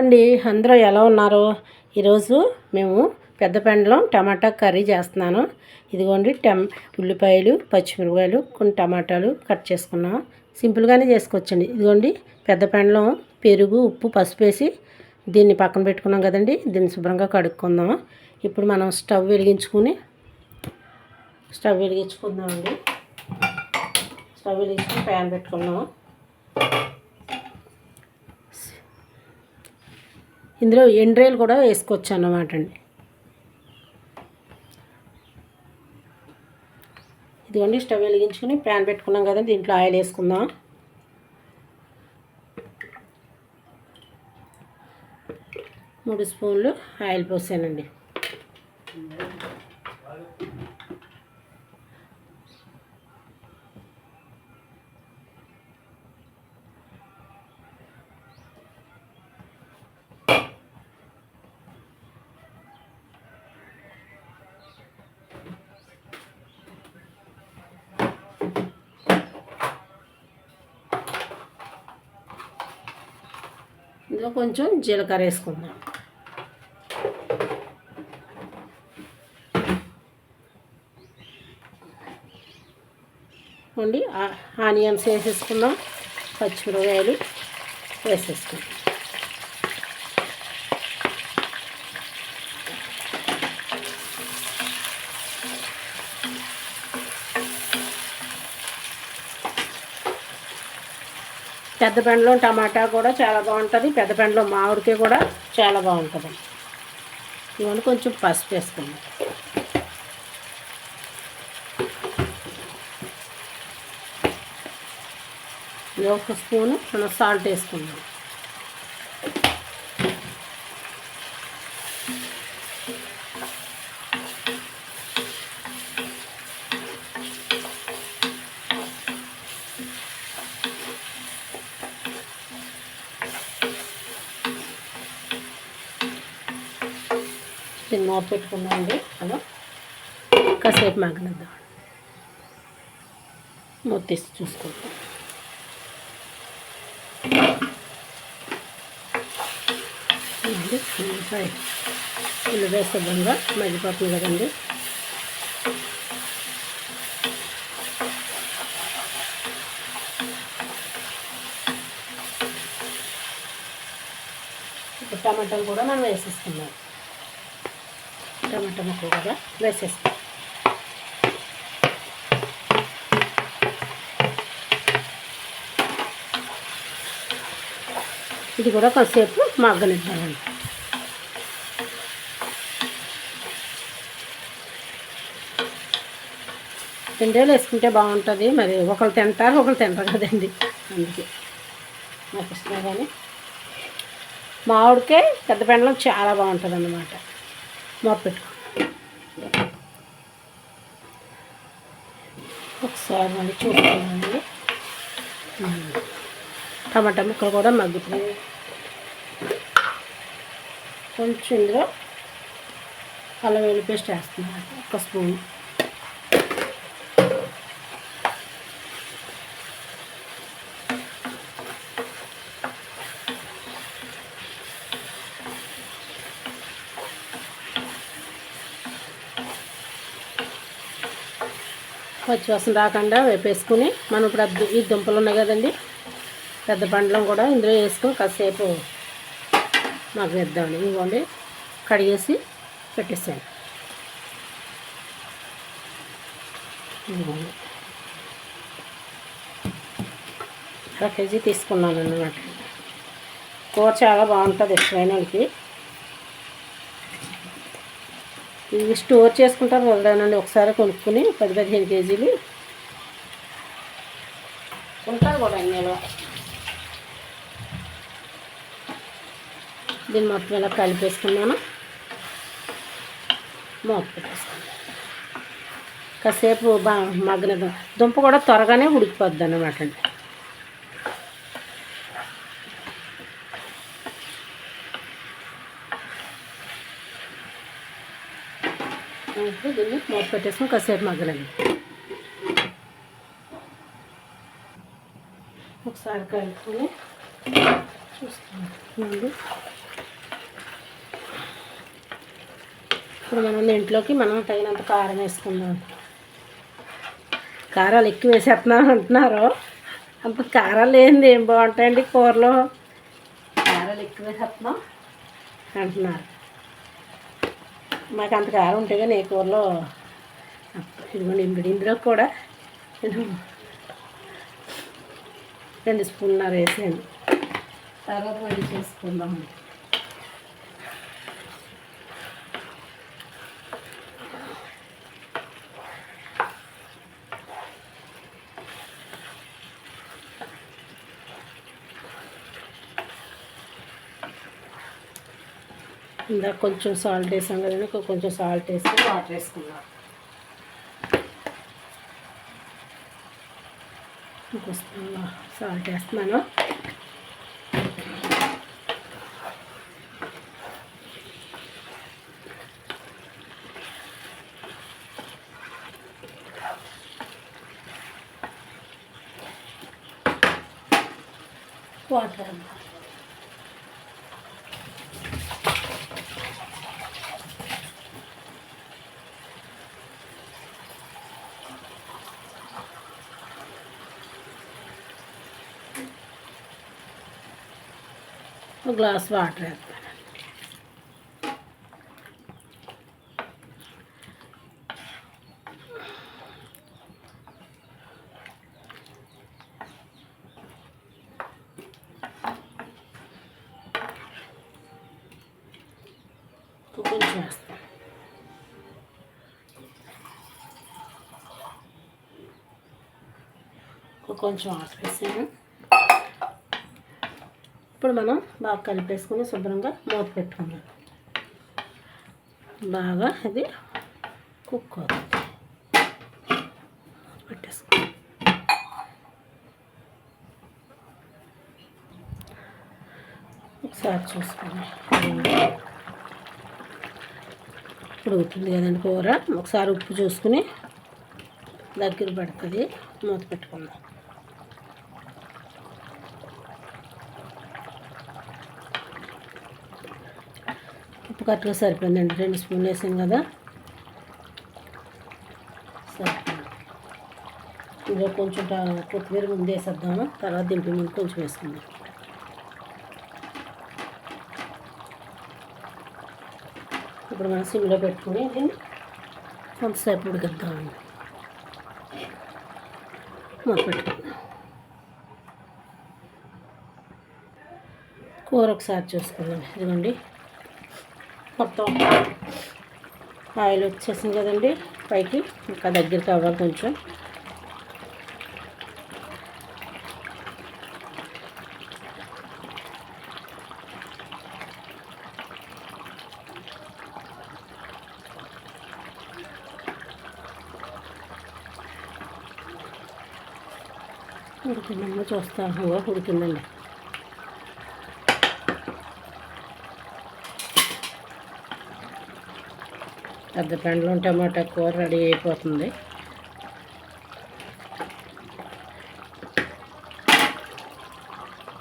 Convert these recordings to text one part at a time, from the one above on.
అండి అందరూ ఎలా ఉన్నారు? ఈరోజు మేము పెద్ద పెండలం టమాటా కర్రీ చేస్తున్నాను. ఇదిగోండి టమ్ ఉల్లిపాయలు పచ్చిమిరపకాయలు కొన్ని టమాటాలు కట్ చేసుకున్నాం. సింపుల్గానే చేసుకోవచ్చండి. ఇదిగోండి పెద్ద పెండలం పెరుగు ఉప్పు పసుపు వేసి దీన్ని పక్కన పెట్టుకున్నాం కదండి. దీన్ని శుభ్రంగా కడుక్కుందాం. ఇప్పుడు మనం స్టవ్ వెలిగించుకుని స్టవ్ వెలిగించుకుందామండి. స్టవ్ వెలిగించుకుని ప్యాన్ పెట్టుకుందాం ఇందులో ఎండ్రేలు కూడా వేసుకోవచ్చు అన్నమాట అండి ఇదిగోండి స్టవ్ వెలిగించుకుని ప్యాన్ పెట్టుకున్నాం కదా దీంట్లో ఆయిల్ వేసుకుందాం. మూడు స్పూన్లు ఆయిల్ పోసానండి. ఇందులో కొంచెం జీలకర్ర వేసుకుందాం. ఉండి ఆనియన్స్ వేసేసుకుందాం పచ్చిమిరపకాయలు వేసేసుకుందాం. పెద్ద పెండలో టమాటా కూడా చాలా బాగుంటుంది. పెద్ద పెండలో మామిడికాయ కూడా చాలా బాగుంటుంది. ఇవన్నీ కొంచెం పసుపు వేసుకుందాం. ఒక స్పూను మనం సాల్ట్ వేసుకుందాం. దీన్ని మూత పెట్టుకుందామండి. అలా కాసేపు మగ్గనిద్దాం. మూత తీసి చూసుకుంటాం ఉల్లిపాయ. ఉల్లిపాయ శుభ్రంగా మగ్గిపోతుంది కదండి. ఇప్పుడు టమాటాలు కూడా మనం వేసేస్తున్నాం టమాటా ముక్క కూడా వేసేస్తాం. ఇది కూడా కొంతసేపు మగ్గనిద్దామండి. రెండేళ్ళు వేసుకుంటే బాగుంటుంది. మరి ఒకరు తింటారు ఒకరు తింటారు కదండి. అందుకే. నాకు ఇష్టం కానీ. మామిడికాయ పెద్ద పెండలం చాలా బాగుంటుంది అన్నమాట పెట్టుకో ఒకసారి మళ్ళీ చూసుకోవాలండి టమాటా ముక్కలు కూడా మగ్గుతుంది కొంచెం ఇందులో అల్లం వెల్లి పేస్ట్ వేస్తున్నాను. ఒక స్పూన్. పచ్చివాసన రాకుండా వేపేసుకుని మనం ఇప్పుడు ఈ దుంపలు ఉన్నాయి కదండి పెద్ద బండ్లం కూడా ఇందులో వేసుకుని కాసేపు మాకు వేద్దామండి ఇవ్వండి కడిగేసి పెట్టేసాను అర కేజీ తీసుకున్నాను అన్నమాట కూర చాలా బాగుంటుంది ఇష్టమైన వాళ్ళకి ఇవి స్టోర్ చేసుకుంటారు వదలనండి ఒకసారి కొనుక్కుని పది పదిహేను కేజీలు. ఉంటారు కూడా అన్నీలో దీన్ని మొత్తం ఇలా కలిపేసుకున్నాను మూత పెట్టేసుకున్నాను కాసేపు బాగా మగ్గన దుంప కూడా త్వరగానే ఉడికిపోద్ది అన్నమాట అండి. ఇప్పుడు దీన్ని మూత పెట్టేసుకుని కాసేపు మగ్గనండి ఒకసారి కలుపుకొని చూస్తున్నాను ఇప్పుడు మనం ఇంట్లోకి మనం తగినంత కారం వేసుకుందాం. కారాలు ఎక్కువ వేసేస్తున్నాం అంటున్నారు. అంత కారాలు ఏంది ఏం బాగుంటాయండి కూరలో? కారాలు ఎక్కువ వేసేస్తున్నాం. అంటున్నారు. మాకు అంత కారం ఉంటే కానీ ఏ కూరలో ఇదిగోండి ఇందులో ఇందులో కూడా రెండు స్పూన్నర వేసాను తర్వాత రెడీ చేసుకుందాం. ఇందాక కొంచెం సాల్ట్ వేసాం కదండి కొంచెం సాల్ట్ వేసి వాటర్ వేసుకుందాం. ఇంకొస్తున్నా సాల్ట్ వేస్తున్నాను. వాటర్ అమ్మా ఒక గ్లాస్ వాటర్ వేస్తాను. కొంచెం వేస్తాను కొంచెం వాటర్ వేసాను. ఇప్పుడు మనం బాగా కలిపేసుకుని శుభ్రంగా మూత పెట్టుకుందాం. బాగా అది కుక్ అవుతుంది. ఒకసారి చూసుకోండి ఉడుకుతుంది కదండి కూర? ఒకసారి ఉప్పు చూసుకుని దగ్గర పడుతుంది. మూత పెట్టుకుందాం. ఉప్పు కరెక్ట్గా సరిపోయిందండి రెండు స్పూన్లు వేసాం కదా. సరిపోయింది. ఇందులో కొంచెం కొత్తిమీర ముందు వేసేద్దాము? తర్వాత దింపి ముందు కొంచెం వేసుకుందాం. ఇప్పుడు మనం సిమ్లో పెట్టుకుని దీన్ని కొంతసేపు ఉడికిద్దామండి. మొదలు పెట్టుకుందాం. కూర ఒకసారి చూసుకుందాం. ఇదిగోండి. మొత్తం ఆయిల్ వచ్చేసింది కదండి పైకి. ఇంకా దగ్గరికి అవ్వాలి కొంచెం. ఉడికిందమ్మా చూస్తాను. ఉడికిందండి. పెద్ద పెండలం టమాటా కూర రెడీ అయిపోతుంది.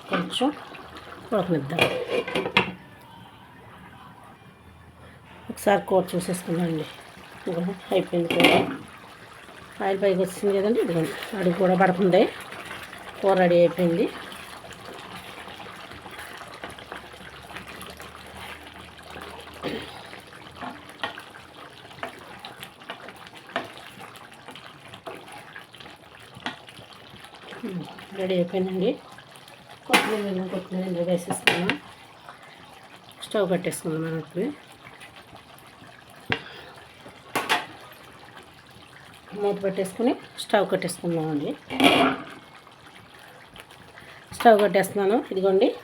కొంచెం ఉడకనిద్దాం. ఒకసారి కూర చూసేసుకుందామండి. అయిపోయింది కూర. ఆయిల్ పైకి వచ్చింది కదండి ఇదిగోండి. అడుగు కూడా పడుతుంది. కూర రెడీ అయిపోయింది. రెడీ అయిపోయిందండి. కొత్తిమీర కొత్తిమీర ఇందులో వేసేసుకున్నాం. స్టవ్ కట్టేసుకుందాం మనం ఇప్పుడు. మూత పెట్టేసుకుని స్టవ్ కట్టేసుకుందామండి. స్టవ్ కట్టేస్తున్నాను. ఇదిగోండి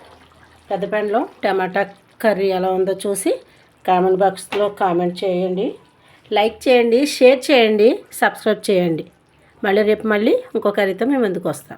పెద్ద పెండలో టమాటా కర్రీ ఎలా ఉందో చూసి కామెంట్ బాక్స్లో కామెంట్ చేయండి. లైక్ చేయండి షేర్ చేయండి సబ్స్క్రైబ్ చేయండి. మళ్ళీ రేపు మళ్ళీ ఇంకో కర్రీతో మేము ఎందుకు వస్తాం.